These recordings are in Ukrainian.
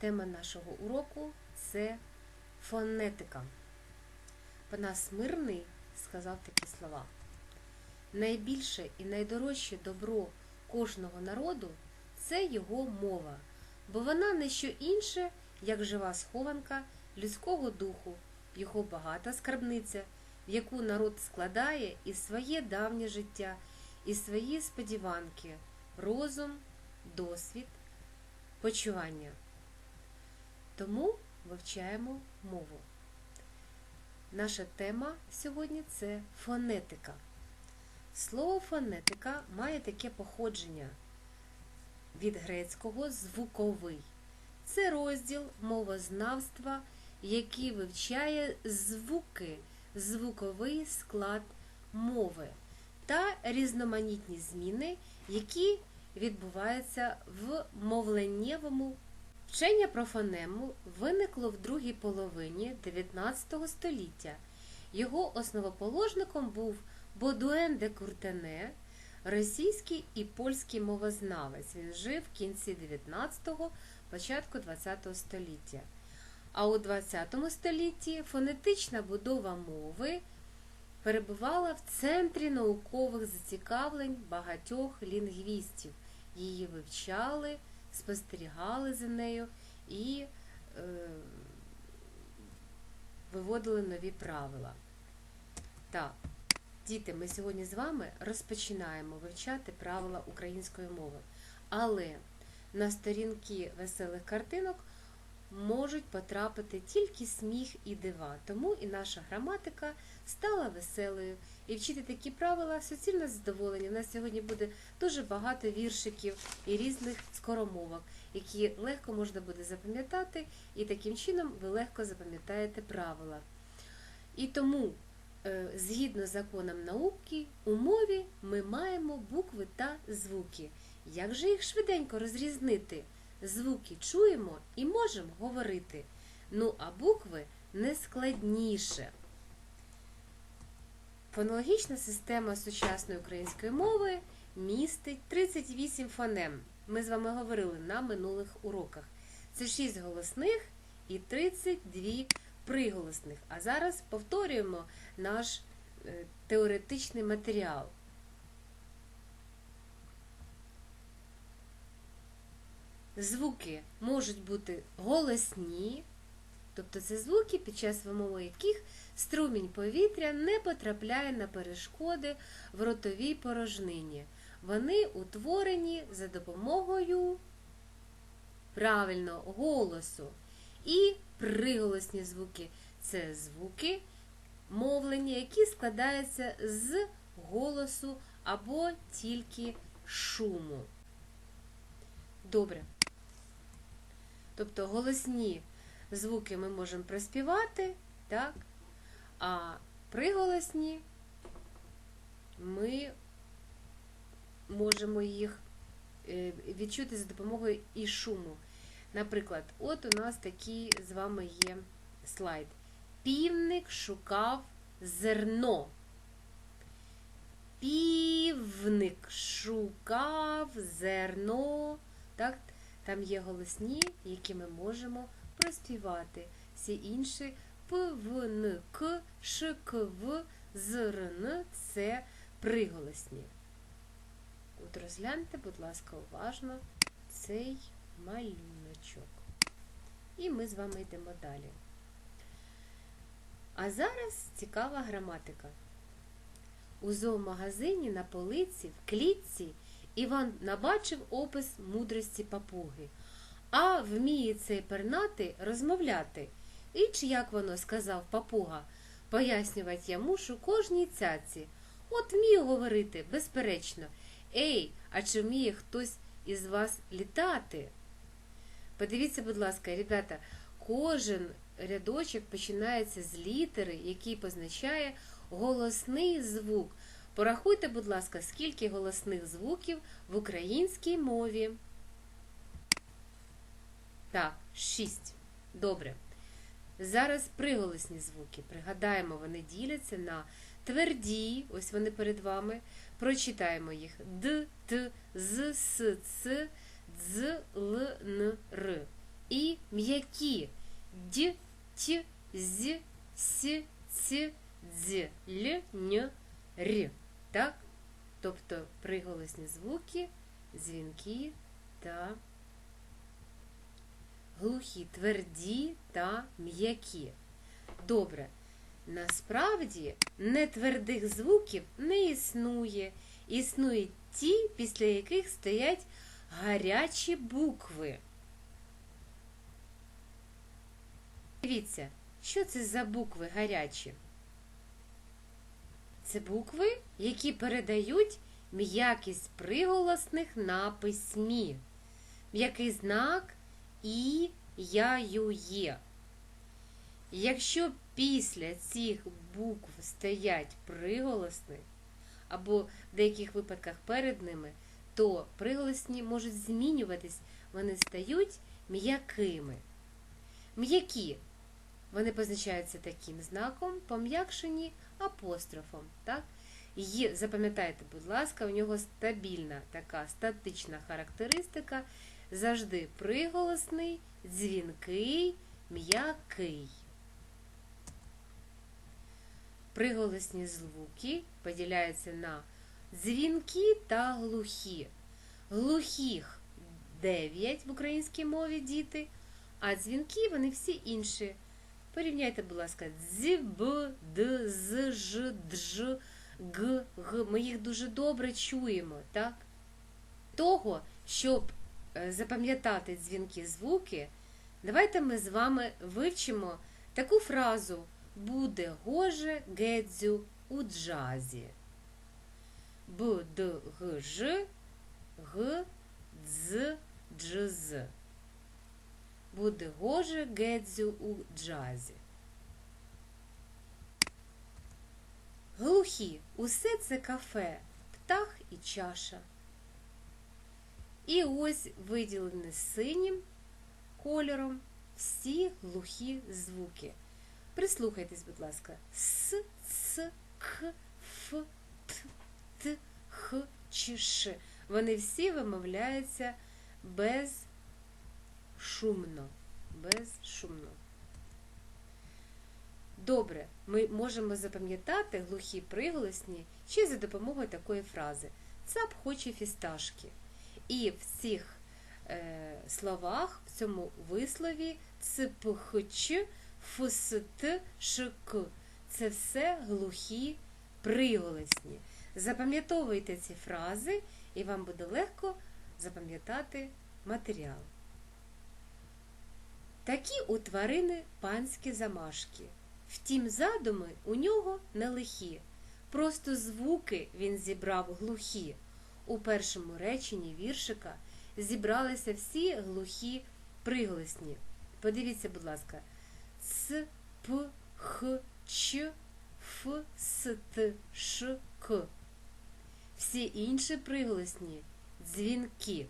Тема нашого уроку це фонетика. Панас Мирний сказав такі слова. Найбільше і найдорожче добро кожного народу це його мова, бо вона не що інше, як жива схованка людського духу, його багата скарбниця, в яку народ складає і своє давнє життя, і свої сподіванки, розум, досвід, почування. Тому вивчаємо мову. Наша тема сьогодні це фонетика. Слово фонетика має таке походження від грецького звуковий. Це розділ мовознавства, який вивчає звуки, звуковий склад мови та різноманітні зміни, які відбуваються в мовленнєвому Вчення про фонему виникло в другій половині 19 століття. Його основоположником був Бодуен де Куртене, російський і польський мовознавець. Він жив в кінці 19-го, початку 20 століття. А у 20 столітті фонетична будова мови перебувала в центрі наукових зацікавлень багатьох лінгвістів. Її вивчали спостерігали за нею і е, виводили нові правила. Так, діти, ми сьогодні з вами розпочинаємо вивчати правила української мови. Але на сторінки веселих картинок можуть потрапити тільки сміх і дива. Тому і наша граматика стала веселою. І вчити такі правила суцільне задоволення. У нас сьогодні буде дуже багато віршиків і різних скоромовок, які легко можна буде запам'ятати, і таким чином ви легко запам'ятаєте правила. І тому, е, згідно з законом науки, у мові ми маємо букви та звуки. Як же їх швиденько розрізнити? Звуки чуємо і можемо говорити. Ну, а букви не складніше. Фонологічна система сучасної української мови містить 38 фонем. Ми з вами говорили на минулих уроках. Це 6 голосних і 32 приголосних. А зараз повторюємо наш е, теоретичний матеріал. Звуки можуть бути голосні, тобто це звуки, під час вимови яких струмінь повітря не потрапляє на перешкоди в ротовій порожнині. Вони утворені за допомогою правильно голосу. І приголосні звуки це звуки мовлення, які складаються з голосу або тільки шуму. Добре. Тобто голосні звуки ми можемо проспівати, так? а приголосні ми можемо їх е, відчути за допомогою і шуму. Наприклад, от у нас такий з вами є слайд. Півник шукав зерно. Півник шукав зерно. Так? Там є голосні, які ми можемо проспівати. Всі інші П, В, Н, К, Ш, К, В, З, Р, Н – це приголосні. От розгляньте, будь ласка, уважно цей малюночок. І ми з вами йдемо далі. А зараз цікава граматика. У зоомагазині на полиці в клітці Іван набачив опис мудрості папуги, а вміє цей пернати розмовляти. І чи як воно сказав папуга, пояснювати я мушу кожній цяці. От вмію говорити, безперечно. Ей, а чи вміє хтось із вас літати? Подивіться, будь ласка, ребята, кожен рядочок починається з літери, який позначає голосний звук. Порахуйте, будь ласка, скільки голосних звуків в українській мові. Так, шість. Добре. Зараз приголосні звуки. Пригадаємо, вони діляться на тверді, ось вони перед вами. Прочитаємо їх Д, Т, З, С, Ц, Дз, Л, Н, Р. і м'які д, т, з, с, ц, дз, л, н, р. Так? Тобто приголосні звуки, дзвінки та глухі, тверді та м'які. Добре. Насправді нетвердих звуків не існує. Існують ті, після яких стоять гарячі букви. Дивіться, що це за букви гарячі? Це букви, які передають м'якість приголосних на письмі. М'який знак і я ю є. Якщо після цих букв стоять приголосні, або в деяких випадках перед ними, то приголосні можуть змінюватись, вони стають м'якими. М'які вони позначаються таким знаком, пом'якшені апострофом. Так? Є, запам'ятайте, будь ласка, у нього стабільна така статична характеристика, завжди приголосний, дзвінкий, м'який. Приголосні звуки поділяються на дзвінки та глухі. Глухих 9 в українській мові діти, а дзвінки вони всі інші. Порівняйте, будь ласка, дз, б, д, з, ж, дж, г, г. Ми їх дуже добре чуємо, так? Того, щоб е, запам'ятати дзвінки звуки, давайте ми з вами вивчимо таку фразу буде гоже гедзю у джазі. Б, Д, Г, Ж, Г, Дз, Дж, Буде гоже гедзю у джазі. Глухі усе це кафе, птах і чаша. І ось виділені синім кольором всі глухі звуки. Прислухайтесь, будь ласка, С, Ц, К, Ф, Т, Т, Х, Ч, Ш. Вони всі вимовляються без шумно, безшумно. Добре, ми можемо запам'ятати глухі приголосні ще за допомогою такої фрази. Цап хоче фісташки. І в цих е, словах, в цьому вислові цпхч, фст, шк. Це все глухі приголосні. Запам'ятовуйте ці фрази, і вам буде легко запам'ятати матеріал. Такі у тварини панські замашки. Втім, задуми у нього не лихі. Просто звуки він зібрав глухі. У першому реченні віршика зібралися всі глухі приголосні. Подивіться, будь ласка, Ц, П, Х, Ч, Ф, С, Т, Ш, К. Всі інші приголосні дзвінки.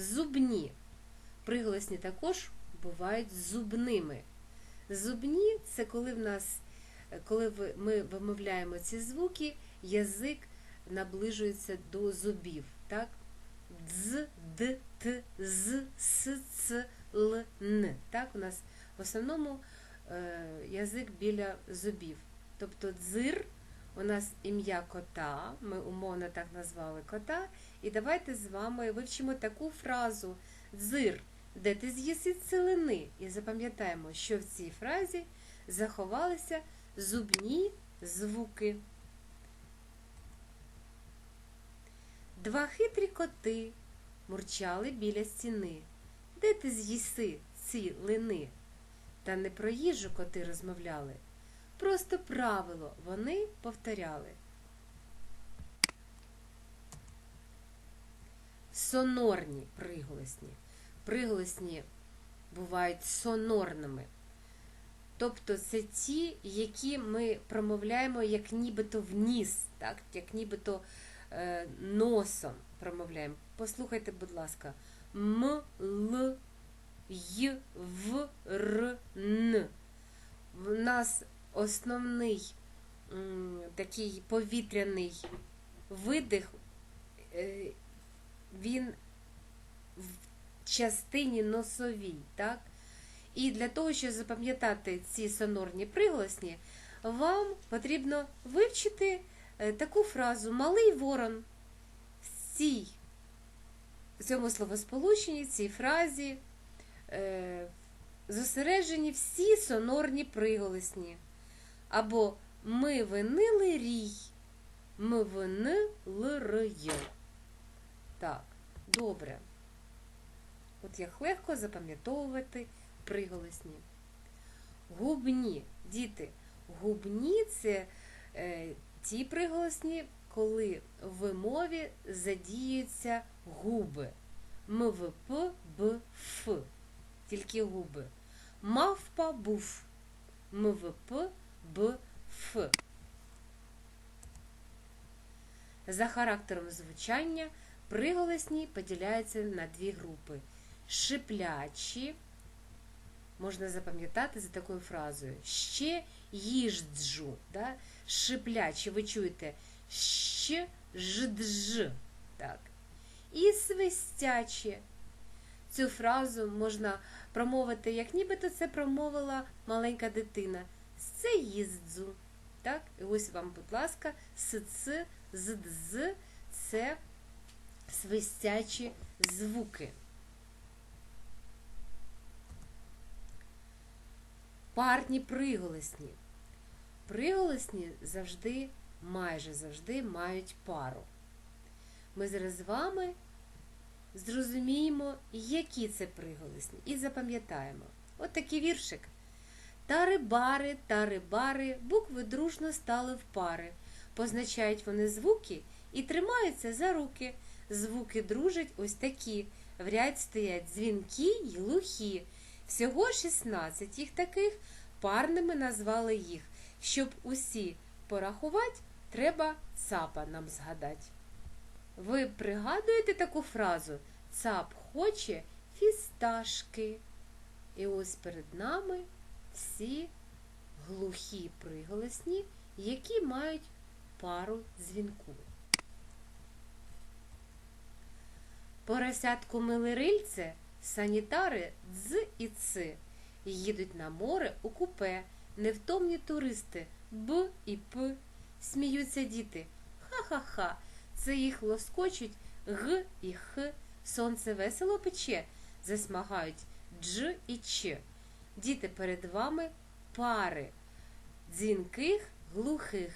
Зубні. Приголосні також бувають зубними. Зубні це коли в нас, коли ми вимовляємо ці звуки, язик наближується до зубів. Так? Дз, д, т, з, с, ц, л, н. Так, у нас в основному е, язик біля зубів. Тобто дзир у нас ім'я кота, ми умовно так назвали кота. І давайте з вами вивчимо таку фразу дзир, де ти з'їси целини. І запам'ятаємо, що в цій фразі заховалися зубні звуки. Два хитрі коти мурчали біля стіни. Де ти з'їси ці лини? Та не про їжу коти розмовляли. Просто правило вони повторяли. Сонорні приголосні. Приголосні бувають сонорними. Тобто це ті, які ми промовляємо як нібито вніс, так? як нібито е, носом промовляємо. Послухайте, будь ласка, М, Л, Й, В, Р, Н. В нас основний такий повітряний видих е, він в частині носовій, так? І для того, щоб запам'ятати ці сонорні приголосні, вам потрібно вивчити е, таку фразу Малий ворон в цій в цьому словосполученні, в цій фразі е, зосереджені всі сонорні приголосні. Або ми винили рій. Ми винили рий. Так, добре. От як легко запам'ятовувати приголосні. Губні, діти, губні це е, ті приголосні, коли в вимові задіються губи. МВП, Б, Ф. Тільки губи. Мавпа був. МВП, Б, Ф. За характером звучання приголосні поділяються на дві групи. Шиплячі, можна запам'ятати за такою фразою. Ще їжджу. Да? Шиплячі, ви чуєте щ, ждж. Так. І свистячі. Цю фразу можна промовити, як нібито це промовила маленька дитина. Це їздзу. Так? І ось вам, будь ласка, сц, здз це свистячі звуки. Парні приголосні. Приголосні завжди, майже завжди мають пару. Ми зараз з вами зрозуміємо, які це приголосні, і запам'ятаємо. От такий віршик. Тари-бари, тари-бари, букви дружно стали в пари. Позначають вони звуки і тримаються за руки. Звуки дружать ось такі. В ряд стоять дзвінки й глухі. Всього 16 їх таких парними назвали їх. Щоб усі порахувати, треба цапа нам згадати. Ви пригадуєте таку фразу Цап хоче фісташки. І ось перед нами всі глухі приголосні, які мають пару дзвінку. Поросятку мили рильце, санітари дз і ци. Їдуть на море у купе, невтомні туристи Б і П. Сміються діти. Ха-ха-ха. Це їх лоскочуть Г і Х. Сонце весело пече, засмагають Дж і Ч. Діти перед вами пари дзвінких глухих.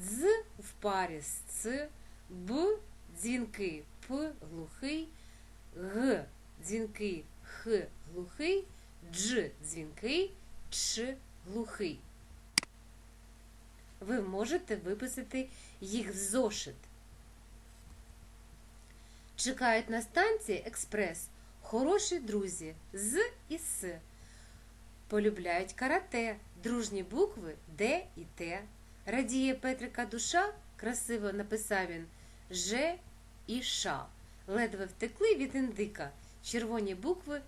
Дз в парі з Ц, Б дзвінки П глухий, Г дзвінки Х глухий, Дж дзвінкий, Ч глухий. Ви можете виписати їх в зошит. Чекають на станції експрес. Хороші друзі з і С. Полюбляють карате, дружні букви Д і Т. Радіє Петрика душа, красиво написав він Ж і Ш. Ледве втекли від індика червоні букви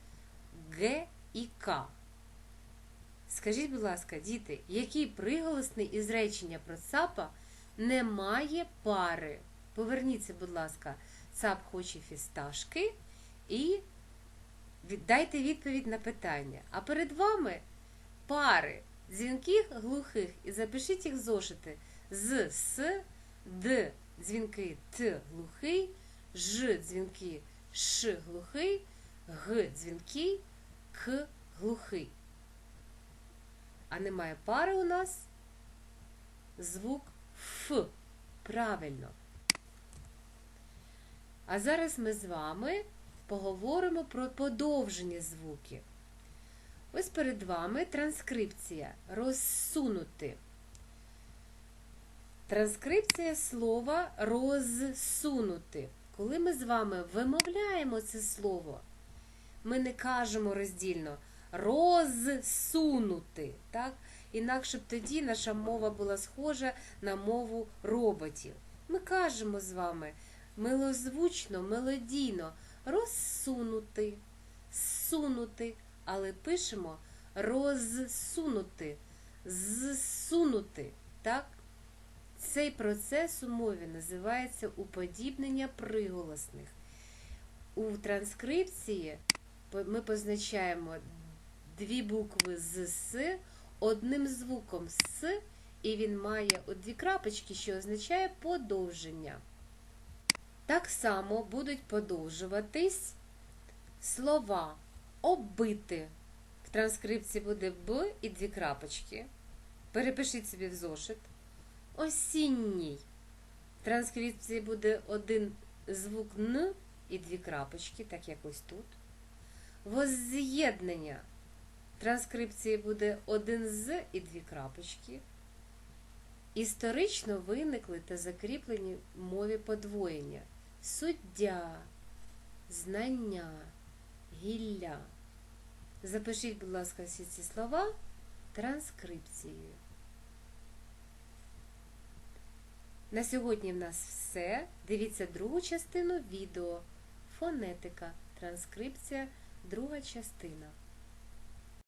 Г і К. Скажіть, будь ласка, діти, який приголосний із речення про цапа не має пари? Поверніться, будь ласка, цап хоче фісташки і дайте відповідь на питання. А перед вами пари дзвінких глухих і запишіть їх зошити з С, Д дзвінки Т глухий, Ж дзвінки Ш глухий, Г дзвінки К глухий. А немає пари у нас звук Ф. Правильно. А зараз ми з вами поговоримо про подовжені звуки. Ось перед вами транскрипція розсунути. Транскрипція слова розсунути. Коли ми з вами вимовляємо це слово, ми не кажемо роздільно розсунути. так? Інакше б тоді наша мова була схожа на мову роботів. Ми кажемо з вами милозвучно, мелодійно розсунути, сунути, але пишемо розсунути, зсунути. так? Цей процес у мові називається уподібнення приголосних. у транскрипції ми позначаємо дві букви з С одним звуком С, і він має дві крапочки, що означає подовження. Так само будуть подовжуватись слова оббити. В транскрипції буде Б і дві крапочки. Перепишіть собі в зошит. Осінній. В транскрипції буде один звук Н і дві крапочки, так як ось тут. Возз'єднання. В транскрипції буде один з і дві крапочки. Історично виникли та закріплені в мові подвоєння. Суддя, знання, гілля. Запишіть, будь ласка, всі ці слова транскрипцією. На сьогодні в нас все. Дивіться другу частину відео. Фонетика, транскрипція, друга частина.